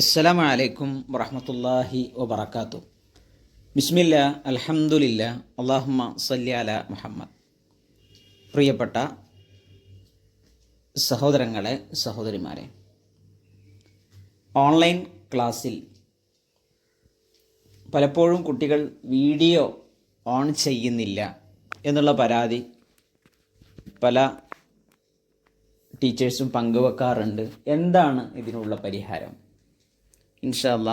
അസ്സലാമു അലൈക്കും വറഹമത്തല്ലാഹി വബർക്കാത്തു ബിസ്മില്ല അൽഹംദുലില്ല അള്ളാഹുമ്മ സല്യാല മുഹമ്മദ്. പ്രിയപ്പെട്ട സഹോദരങ്ങളെ സഹോദരിമാരെ ഓൺലൈൻ ക്ലാസ്സിൽ പലപ്പോഴും കുട്ടികൾ വീഡിയോ ഓൺ ചെയ്യുന്നില്ല എന്നുള്ള പരാതി പല ടീച്ചേഴ്സും പങ്കുവെക്കാറുണ്ട്. എന്താണ് ഇതിനുള്ള പരിഹാരം? ഇൻഷല്ല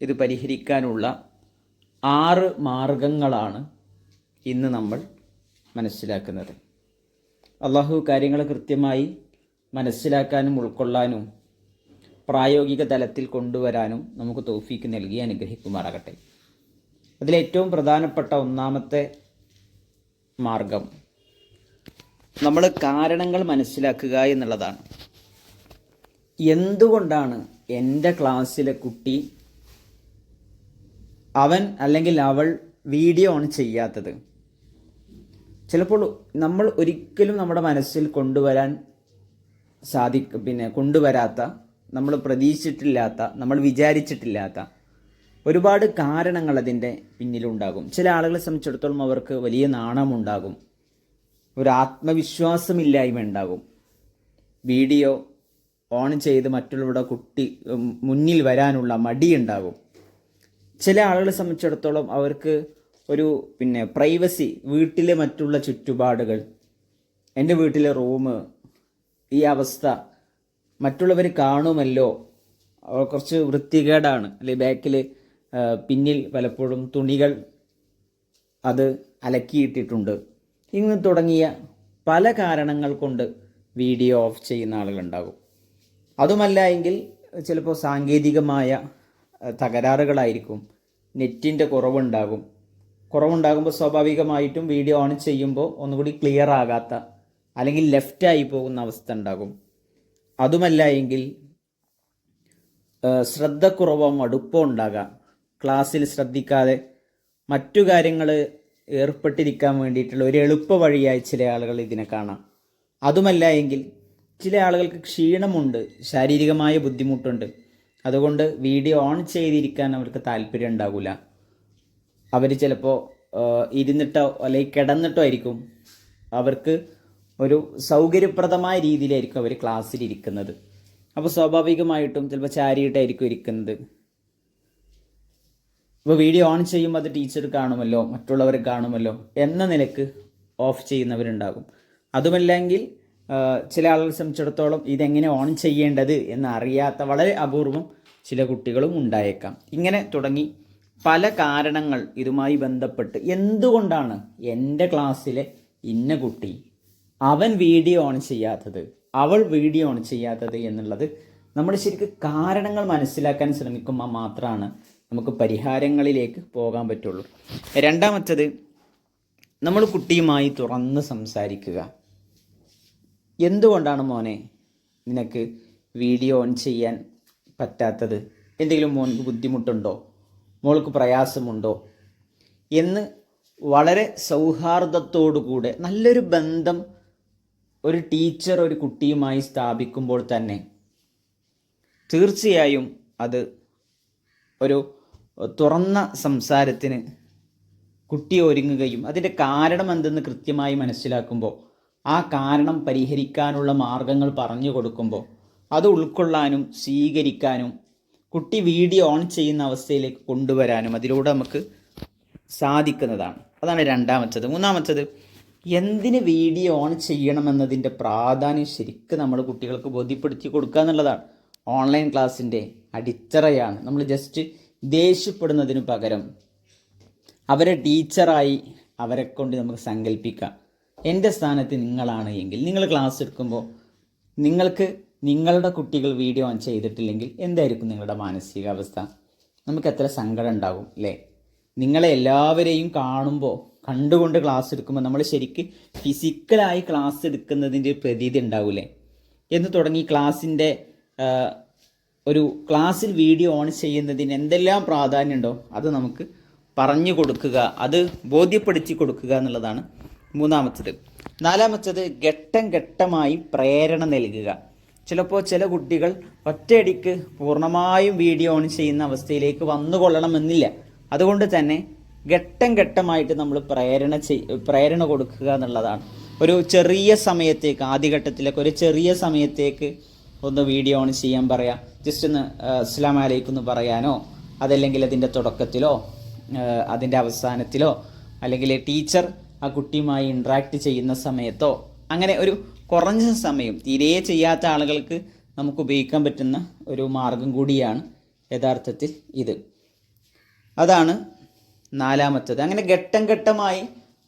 ഇത് പരിഹരിക്കാനുള്ള ആറ് മാർഗങ്ങളാണ് ഇന്ന് നമ്മൾ മനസ്സിലാക്കുന്നത്. അള്ളാഹു കാര്യങ്ങൾ കൃത്യമായി മനസ്സിലാക്കാനും ഉൾക്കൊള്ളാനും പ്രായോഗിക തലത്തിൽ കൊണ്ടുവരാനും നമുക്ക് തോഫീക്ക് നൽകി അനുഗ്രഹിക്കുമാറാകട്ടെ. അതിലേറ്റവും പ്രധാനപ്പെട്ട ഒന്നാമത്തെ മാർഗം നമ്മൾ കാരണങ്ങൾ മനസ്സിലാക്കുക എന്നുള്ളതാണ്. എന്തുകൊണ്ടാണ് എന്റെ ക്ലാസ്സിലെ കുട്ടി അവൻ അല്ലെങ്കിൽ അവൾ വീഡിയോ ഓൺ ചെയ്യാത്തത്. ചിലപ്പോൾ നമ്മൾ ഒരിക്കലും നമ്മുടെ മനസ്സിൽ കൊണ്ടുവരാൻ സാധിക്കും പിന്നെ കൊണ്ടുവരാത്ത നമ്മൾ പ്രതീക്ഷിച്ചിട്ടില്ലാത്ത നമ്മൾ വിചാരിച്ചിട്ടില്ലാത്ത ഒരുപാട് കാരണങ്ങൾ അതിന്റെ പിന്നിലുണ്ടാകും. ചില ആളുകളെ സംബന്ധിച്ചിടത്തോളം അവർക്ക് വലിയ നാണമുണ്ടാകും. ഒരു ആത്മവിശ്വാസമില്ലായ്മ ഉണ്ടാകും. വീഡിയോ ഓൺ ചെയ്ത് മറ്റുള്ളവരുടെ കുട്ടി മുന്നിൽ വരാനുള്ള മടിയുണ്ടാകും. ചില ആളുകളെ സംബന്ധിച്ചിടത്തോളം അവർക്ക് ഒരു പിന്നെ പ്രൈവസി വീട്ടിലെ മറ്റുള്ള ചുറ്റുപാടുകൾ എന്റെ വീട്ടിലെ റൂം ഈ അവസ്ഥ മറ്റുള്ളവർ കാണുമല്ലോ കുറച്ച് വൃത്തികേടാണ്. അല്ലെ ബാക്കിൽ പിന്നിൽ പലപ്പോഴും തുണികൾ അത് അലക്കിയിട്ടിട്ടുണ്ട്. ഇങ്ങനെ തുടങ്ങിയ പല കാരണങ്ങൾ കൊണ്ട് വീഡിയോ ഓഫ് ചെയ്യുന്ന ആളുകളുണ്ടാകും. അതുമല്ല എങ്കിൽ ചിലപ്പോൾ സാങ്കേതികമായ തകരാറുകളായിരിക്കും. നെറ്റിന്റെ കുറവുണ്ടാകും. കുറവുണ്ടാകുമ്പോൾ സ്വാഭാവികമായിട്ടും വീഡിയോ ഓൺ ചെയ്യുമ്പോൾ ഒന്നുകൂടി ക്ലിയർ ആകാത്ത അല്ലെങ്കിൽ ലെഫ്റ്റായി പോകുന്ന അവസ്ഥ ഉണ്ടാകും. അതുമല്ല എങ്കിൽ ശ്രദ്ധക്കുറവോ മടുപ്പോ ഉണ്ടാകാം. ക്ലാസ്സിൽ ശ്രദ്ധിക്കാതെ മറ്റു കാര്യങ്ങൾ ഏർപ്പെട്ടിരിക്കാൻ വേണ്ടിയിട്ടുള്ള ഒരു എളുപ്പ വഴിയായി ചില ആളുകൾ ഇതിനെ കാണാം. അതുമല്ല എങ്കിൽ ചില ആളുകൾക്ക് ക്ഷീണമുണ്ട് ശാരീരികമായ ബുദ്ധിമുട്ടുണ്ട്. അതുകൊണ്ട് വീഡിയോ ഓൺ ചെയ്തിരിക്കാൻ അവർക്ക് താല്പര്യം ഉണ്ടാകില്ല അവർ ചിലപ്പോൾ ഇരുന്നിട്ടോ അല്ലെങ്കിൽ കിടന്നിട്ടോ ആയിരിക്കും. അവർക്ക് ഒരു സൗകര്യപ്രദമായ രീതിയിലായിരിക്കും അവർ ക്ലാസ്സിൽ ഇരിക്കുന്നത്. അപ്പോൾ സ്വാഭാവികമായിട്ടും ചിലപ്പോൾ ചാരിയിട്ടായിരിക്കും ഇരിക്കുന്നത്. ഇപ്പോൾ വീഡിയോ ഓൺ ചെയ്യുമ്പോൾ അത് ടീച്ചർ കാണുമല്ലോ മറ്റുള്ളവർ കാണുമല്ലോ എന്ന നിലയ്ക്ക് ഓഫ് ചെയ്യുന്നവരുണ്ടാകും. അതുമല്ലെങ്കിൽ ചില ആളുകളെ സംബന്ധിച്ചിടത്തോളം ഇതെങ്ങനെ ഓൺ ചെയ്യേണ്ടത് എന്നറിയാത്ത വളരെ അപൂർവം ചില കുട്ടികളും ഉണ്ടായേക്കാം. ഇങ്ങനെ തുടങ്ങി പല കാരണങ്ങൾ ഇതുമായി ബന്ധപ്പെട്ട് എന്തുകൊണ്ടാണ് എന്റെ ക്ലാസ്സിലെ ഇന്ന കുട്ടി അവൻ വീഡിയോ ഓൺ ചെയ്യാത്തത് അവൾ വീഡിയോ ഓൺ ചെയ്യാത്തത് എന്നുള്ളത് നമ്മൾ ശരിക്കും കാരണങ്ങൾ മനസ്സിലാക്കാൻ ശ്രമിക്കുമ്പോൾ മാത്രമാണ് നമുക്ക് പരിഹാരങ്ങളിലേക്ക് പോകാൻ പറ്റുള്ളൂ. രണ്ടാമത്തത് നമ്മൾ കുട്ടിയുമായി തുറന്ന് സംസാരിക്കുക. എന്തുകൊണ്ടാണ് മോനെ നിനക്ക് വീഡിയോ ഓൺ ചെയ്യാൻ പറ്റാത്തത്? എന്തെങ്കിലും മോൾക്ക് ബുദ്ധിമുട്ടുണ്ടോ? മോൾക്ക് പ്രയാസമുണ്ടോ? എന്ന് വളരെ സൗഹാർദ്ദത്തോടുകൂടെ നല്ലൊരു ബന്ധം ഒരു ടീച്ചർ ഒരു കുട്ടിയുമായി സ്ഥാപിക്കുമ്പോൾ തന്നെ തീർച്ചയായും അത് ഒരു തുറന്ന സംസാരത്തിന് കുട്ടി ഒരുങ്ങുകയും അതിന്റെ കാരണം എന്തെന്ന് കൃത്യമായി മനസ്സിലാക്കുമ്പോൾ ആ കാരണം പരിഹരിക്കാനുള്ള മാർഗങ്ങൾ പറഞ്ഞു കൊടുക്കുമ്പോൾ അത് ഉൾക്കൊള്ളാനും സ്വീകരിക്കാനും കുട്ടി വീഡിയോ ഓൺ ചെയ്യുന്ന അവസ്ഥയിലേക്ക് കൊണ്ടുവരാനും അതിലൂടെ നമുക്ക് സാധിക്കുന്നതാണ്. അതാണ് രണ്ടാമത്തത്. മൂന്നാമത്തത് എന്തിന് വീഡിയോ ഓൺ ചെയ്യണമെന്നതിന്റെ പ്രാധാന്യം ശരിക്കും നമ്മൾ കുട്ടികൾക്ക് ബോധ്യപ്പെടുത്തി കൊടുക്കുക എന്നുള്ളതാണ്. ഓൺലൈൻ ക്ലാസ്സിന്റെ അടിത്തറയാണ്. നമ്മൾ ജസ്റ്റ് ദേഷ്യപ്പെടുന്നതിന് പകരം അവരെ ടീച്ചറായി അവരെ കൊണ്ട് നമുക്ക് സങ്കല്പിക്കാം. എന്റെ സ്ഥാനത്ത് നിങ്ങളാണ് എങ്കിൽ നിങ്ങൾ ക്ലാസ് എടുക്കുമ്പോൾ നിങ്ങൾക്ക് നിങ്ങളുടെ കുട്ടികൾ വീഡിയോ ഓൺ ചെയ്തിട്ടില്ലെങ്കിൽ എന്തായിരിക്കും നിങ്ങളുടെ മാനസികാവസ്ഥ? നമുക്ക് എത്ര സങ്കടം ഉണ്ടാകും അല്ലേ നിങ്ങളെ എല്ലാവരെയും കാണുമ്പോൾ കണ്ടുകൊണ്ട് ക്ലാസ് എടുക്കുമ്പോൾ നമ്മൾ ശരിക്ക് ഫിസിക്കലായി ക്ലാസ് എടുക്കുന്നതിന്റെ പ്രതീതി ഉണ്ടാവില്ലേ എന്ന് തുടങ്ങി ക്ലാസ്സിന്റെ ഒരു ക്ലാസ്സിൽ വീഡിയോ ഓൺ ചെയ്യുന്നതിന് എന്തെല്ലാം പ്രാധാന്യമുണ്ടോ അത് നമുക്ക് പറഞ്ഞു കൊടുക്കുക അത് ബോധ്യപ്പെടുത്തി കൊടുക്കുക എന്നുള്ളതാണ് മൂന്നാമത്തത്. നാലാമത്തത് ഘട്ടം ഘട്ടമായി പ്രേരണ നൽകുക. ചിലപ്പോൾ ചില കുട്ടികൾ ഒറ്റയടിക്ക് പൂർണമായും വീഡിയോ ഓൺ ചെയ്യുന്ന അവസ്ഥയിലേക്ക് വന്നുകൊള്ളണമെന്നില്ല അതുകൊണ്ട് തന്നെ ഘട്ടം ഘട്ടമായിട്ട് നമ്മൾ പ്രേരണ ചെയ് പ്രേരണ കൊടുക്കുക എന്നുള്ളതാണ്. ഒരു ചെറിയ സമയത്തേക്ക് ആദ്യഘട്ടത്തിലൊക്കെ ഒരു ചെറിയ സമയത്തേക്ക് ഒന്ന് വീഡിയോ ഓൺ ചെയ്യാൻ പറയാം. ജസ്റ്റ് ഒന്ന് ഇസ്ലാം അലൈക്കും എന്ന് പറയാനോ അതല്ലെങ്കിൽ അതിന്റെ തുടക്കത്തിലോ അതിന്റെ അവസാനത്തിലോ അല്ലെങ്കിൽ ടീച്ചർ ആ കുട്ടിയുമായി ഇൻട്രാക്ട് ചെയ്യുന്ന സമയത്തോ അങ്ങനെ ഒരു കുറഞ്ഞ സമയം തീരെ ചെയ്യാത്ത ആളുകൾക്ക് നമുക്ക് ഉപയോഗിക്കാൻ പറ്റുന്ന ഒരു മാർഗം കൂടിയാണ് യഥാർത്ഥത്തിൽ ഇത്. അതാണ് നാലാമത്തത്. അങ്ങനെ ഘട്ടം ഘട്ടമായി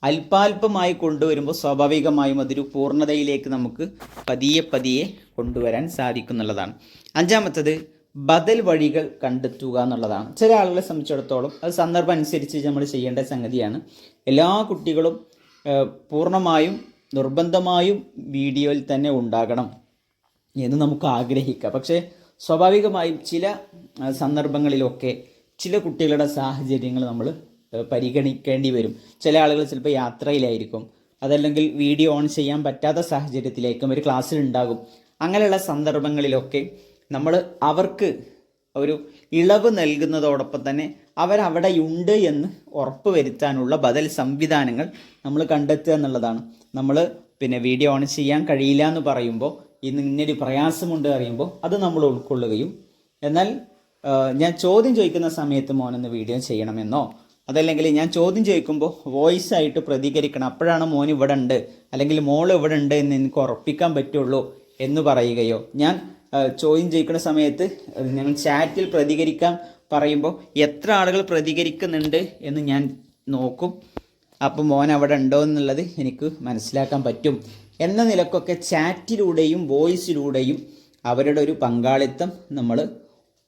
അല്പാൽപമായി കൊണ്ടുവരുമ്പോൾ സ്വാഭാവികമായും അതൊരു പൂർണതയിലേക്ക് നമുക്ക് പതിയെ പതിയെ കൊണ്ടുവരാൻ സാധിക്കുന്നുള്ളതാണ്. അഞ്ചാമത്തത് ബദൽ വഴികൾ കണ്ടെത്തുക എന്നുള്ളതാണ്. ചില ആളുകളെ സംബന്ധിച്ചിടത്തോളം അത് സന്ദർഭം അനുസരിച്ച് നമ്മൾ ചെയ്യേണ്ട സംഗതിയാണ്. എല്ലാ കുട്ടികളും പൂർണമായും നിർബന്ധമായും വീഡിയോയിൽ തന്നെ ഉണ്ടാകണം എന്ന് നമുക്ക് ആഗ്രഹിക്കാം. പക്ഷേ സ്വാഭാവികമായും ചില സന്ദർഭങ്ങളിലൊക്കെ ചില കുട്ടികളുടെ സാഹചര്യങ്ങൾ നമ്മൾ പരിഗണിക്കേണ്ടി വരും. ചില ആളുകൾ ചിലപ്പോൾ യാത്രയിലായിരിക്കും. അതല്ലെങ്കിൽ വീഡിയോ ഓൺ ചെയ്യാൻ പറ്റാത്ത സാഹചര്യത്തിലേക്കും ഒരു ക്ലാസ്സിലുണ്ടാകും. അങ്ങനെയുള്ള സന്ദർഭങ്ങളിലൊക്കെ നമ്മൾ അവർക്ക് ഒരു ഇളവ് നൽകുന്നതോടൊപ്പം തന്നെ അവരവിടെയുണ്ട് എന്ന് ഉറപ്പ് വരുത്താനുള്ള ബദൽ സംവിധാനങ്ങൾ നമ്മൾ കണ്ടെത്തുക എന്നുള്ളതാണ്. നമ്മൾ പിന്നെ വീഡിയോ ഓൺ ചെയ്യാൻ കഴിയില്ല എന്ന് പറയുമ്പോൾ ഇന്ന് ഇന്നൊരു പ്രയാസമുണ്ട് അറിയുമ്പോൾ അത് നമ്മൾ ഉൾക്കൊള്ളുകയും എന്നാൽ ഞാൻ ചോദ്യം ചോദിക്കുന്ന സമയത്ത് മോനൊന്ന് വീഡിയോ ചെയ്യണമെന്നോ? അതല്ലെങ്കിൽ ഞാൻ ചോദ്യം ചോദിക്കുമ്പോൾ വോയിസ് ആയിട്ട് പ്രതികരിക്കണം. അപ്പോഴാണ് മോൻ ഇവിടെ ഉണ്ട്. അല്ലെങ്കിൽ മോൾ ഇവിടെ ഉണ്ട് എന്ന് എനിക്ക് ഉറപ്പിക്കാൻ പറ്റുള്ളൂ എന്ന് പറയുകയോ ഞാൻ ചോദ്യം ചെയ്യിക്കുന്ന സമയത്ത് ഞങ്ങൾ ചാറ്റിൽ പ്രതികരിക്കാൻ പറയുമ്പോൾ എത്ര ആളുകൾ പ്രതികരിക്കുന്നുണ്ട്? എന്ന് ഞാൻ നോക്കും. അപ്പോൾ മോൻ അവിടെ ഉണ്ടോ എന്നുള്ളത് എനിക്ക് മനസ്സിലാക്കാൻ പറ്റും. എന്ന നിലക്കൊക്കെ ചാറ്റിലൂടെയും വോയിസിലൂടെയും അവരുടെ ഒരു പങ്കാളിത്തം നമ്മൾ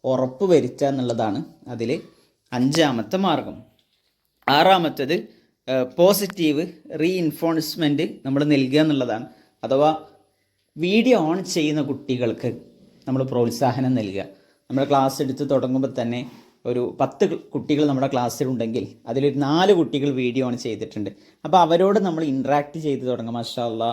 ഉറപ്പ് വരുത്തുക എന്നുള്ളതാണ് അതിൽ അഞ്ചാമത്തെ മാർഗം. ആറാമത്തത് പോസിറ്റീവ് റീഇൻഫോഴ്സ്മെന്റ് നമ്മൾ നൽകുക എന്നുള്ളതാണ്. അഥവാ വീഡിയോ ഓൺ ചെയ്യുന്ന കുട്ടികൾക്ക് നമ്മൾ പ്രോത്സാഹനം നൽകുക. നമ്മുടെ ക്ലാസ് എടുത്ത് തുടങ്ങുമ്പോൾ തന്നെ ഒരു പത്ത് കുട്ടികൾ നമ്മുടെ ക്ലാസ്സിലുണ്ടെങ്കിൽ അതിലൊരു നാല് കുട്ടികൾ വീഡിയോ ഓൺ ചെയ്തിട്ടുണ്ട്. അപ്പോൾ അവരോട് നമ്മൾ ഇൻട്രാക്ട് ചെയ്ത് തുടങ്ങും. മാഷാ അല്ലാ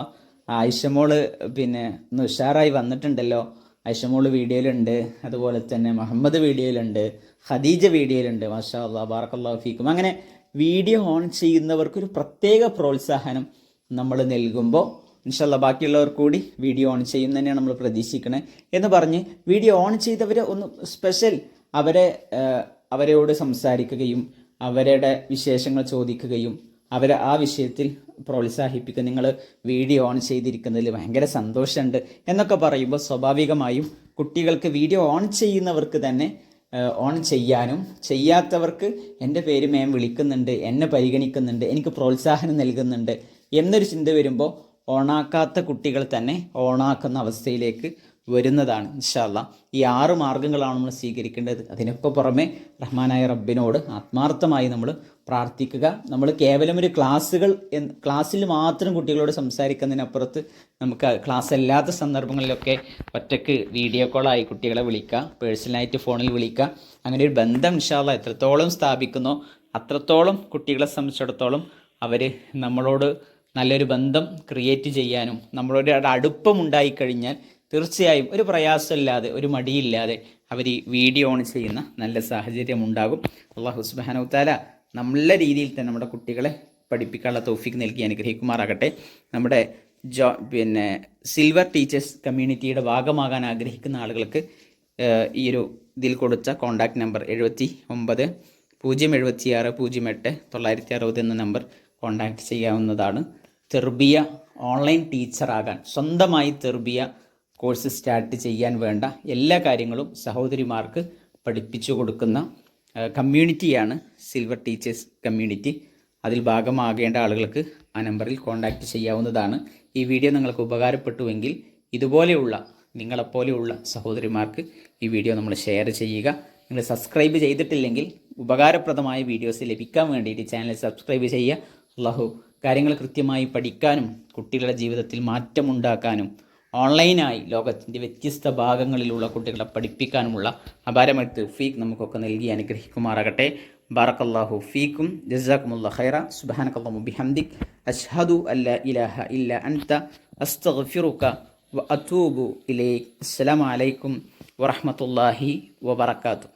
ആയിഷമോൾ പിന്നെ ഒന്ന് ഉഷാറായി വന്നിട്ടുണ്ടല്ലോ. ആയിഷമോൾ വീഡിയോയിലുണ്ട്. അതുപോലെ തന്നെ മുഹമ്മദ് വീഡിയോയിലുണ്ട്. ഖദീജ വീഡിയോയിലുണ്ട്. മാഷാ ബാർക്കല്ലാ ബാറക്കല്ലാഹു ഫീക്കും. അങ്ങനെ വീഡിയോ ഓൺ ചെയ്യുന്നവർക്കൊരു പ്രത്യേക പ്രോത്സാഹനം നമ്മൾ നൽകുമ്പോൾ ഇൻഷല്ല ബാക്കിയുള്ളവർ കൂടി വീഡിയോ ഓൺ ചെയ്യും തന്നെയാണ് നമ്മൾ പ്രതീക്ഷിക്കണേ. എന്ന് പറഞ്ഞ് വീഡിയോ ഓൺ ചെയ്തവരെ ഒന്ന് സ്പെഷ്യൽ അവരെ അവരോട് സംസാരിക്കുകയും അവരുടെ വിശേഷങ്ങൾ ചോദിക്കുകയും അവരെ ആ വിഷയത്തിൽ പ്രോത്സാഹിപ്പിക്കുക. നിങ്ങൾ വീഡിയോ ഓൺ ചെയ്തിരിക്കുന്നതിൽ ഭയങ്കര സന്തോഷമുണ്ട് എന്നൊക്കെ പറയുമ്പോൾ സ്വാഭാവികമായും കുട്ടികൾക്ക് വീഡിയോ ഓൺ ചെയ്യുന്നവർക്ക് തന്നെ ഓൺ ചെയ്യാനും ചെയ്യാത്തവർക്ക് എന്റെ പേര് മേം വിളിക്കുന്നുണ്ട് എന്നെ പരിഗണിക്കുന്നുണ്ട് എനിക്ക് പ്രോത്സാഹനം നൽകുന്നുണ്ട് എന്നൊരു ചിന്ത വരുമ്പോൾ ഓണാക്കാത്ത കുട്ടികൾ തന്നെ ഓണാക്കുന്ന അവസ്ഥയിലേക്ക് വരുന്നതാണ് ഇൻഷാല്ല ഈ ആറ് മാർഗങ്ങളാണ് നമ്മൾ സ്വീകരിക്കേണ്ടത്. അതിനൊക്കെ പുറമെ റഹ്മാനായ റബ്ബിനോട് ആത്മാർത്ഥമായി നമ്മൾ പ്രാർത്ഥിക്കുക. നമ്മൾ കേവലം ഒരു ക്ലാസ്സുകൾ ക്ലാസ്സിൽ മാത്രം കുട്ടികളോട് സംസാരിക്കുന്നതിനപ്പുറത്ത് നമുക്ക് ക്ലാസ് അല്ലാത്ത സന്ദർഭങ്ങളിലൊക്കെ ഒറ്റയ്ക്ക് വീഡിയോ കോളായി കുട്ടികളെ വിളിക്കുക പേഴ്സണലായിട്ട് ഫോണിൽ വിളിക്കുക. അങ്ങനെ ഒരു ബന്ധം ഇൻഷാല്ല എത്രത്തോളം സ്ഥാപിക്കുന്നോ അത്രത്തോളം കുട്ടികളെ സംബന്ധിച്ചിടത്തോളം അവർ നമ്മളോട് നല്ലൊരു ബന്ധം ക്രിയേറ്റ് ചെയ്യാനും നമ്മളൊരു അടുപ്പമുണ്ടായിക്കഴിഞ്ഞാൽ തീർച്ചയായും ഒരു പ്രയാസമില്ലാതെ ഒരു മടിയില്ലാതെ അവർ ഈ വീഡിയോ ഓൺ ചെയ്യുന്ന നല്ല സാഹചര്യം ഉണ്ടാകും. അള്ളാഹു സുബാനൗത്താല നല്ല രീതിയിൽ തന്നെ നമ്മുടെ കുട്ടികളെ പഠിപ്പിക്കാനുള്ള തോഫിക്ക് നൽകി അനുഗ്രഹിക്കുമാറാകട്ടെ. നമ്മുടെ ജോ പിന്നെ സിൽവർ ടീച്ചേഴ്സ് കമ്മ്യൂണിറ്റിയുടെ ഭാഗമാകാൻ ആഗ്രഹിക്കുന്ന ആളുകൾക്ക് ഈ ഒരു ഇതിൽ കൊടുത്ത കോൺടാക്റ്റ് നമ്പർ എഴുപത്തി ഒമ്പത് പൂജ്യം എഴുപത്തി ആറ് പൂജ്യം എട്ട് തൊള്ളായിരത്തി അറുപത് എന്ന നമ്പർ കോൺടാക്റ്റ് ചെയ്യാവുന്നതാണ്. തെർബിയ ഓൺലൈൻ ടീച്ചറാകാൻ സ്വന്തമായി തെർബിയ കോഴ്സ് സ്റ്റാർട്ട് ചെയ്യാൻ വേണ്ട എല്ലാ കാര്യങ്ങളും സഹോദരിമാർക്ക് പഠിപ്പിച്ചു കൊടുക്കുന്ന കമ്മ്യൂണിറ്റിയാണ് സിൽവർ ടീച്ചേഴ്സ് കമ്മ്യൂണിറ്റി. അതിൽ ഭാഗമാകേണ്ട ആളുകൾക്ക് ആ നമ്പറിൽ കോൺടാക്റ്റ് ചെയ്യാവുന്നതാണ്. ഈ വീഡിയോ നിങ്ങൾക്ക് ഉപകാരപ്പെട്ടുവെങ്കിൽ ഇതുപോലെയുള്ള നിങ്ങളെപ്പോലെയുള്ള സഹോദരിമാർക്ക് ഈ വീഡിയോ നമ്മൾ ഷെയർ ചെയ്യുക. നിങ്ങൾ സബ്സ്ക്രൈബ് ചെയ്തിട്ടില്ലെങ്കിൽ ഉപകാരപ്രദമായ വീഡിയോസ് ലഭിക്കാൻ വേണ്ടിയിട്ട് ചാനൽ സബ്സ്ക്രൈബ് ചെയ്യുക. അള്ളാഹു കാര്യങ്ങൾ കൃത്യമായി പഠിക്കാനും കുട്ടികളുടെ ജീവിതത്തിൽ മാറ്റമുണ്ടാക്കാനും ഓൺലൈനായി ലോകത്തിന്റെ വ്യത്യസ്ത ഭാഗങ്ങളിലുള്ള കുട്ടികളെ പഠിപ്പിക്കാനുമുള്ള അപാരമായ തൗഫീഖ് നമുക്കൊക്കെ നൽകി അനുഗ്രഹിക്കുമാറാകട്ടെ. ബാറക്കല്ലാഹു ഫീക്കും. ജസാക്കുമുള്ള ഹൈറ സുബാനക്കല്ലാഹു ബിഹംദിക്. അഷ്ഹദു അല്ല ഇലാഹ ഇല്ല അൻത. അസ്തഗ്ഫിറുക വ അത്തൂബു ഇലൈക്. അസ്സലാമു അലൈക്കും വബറകാതുഹു.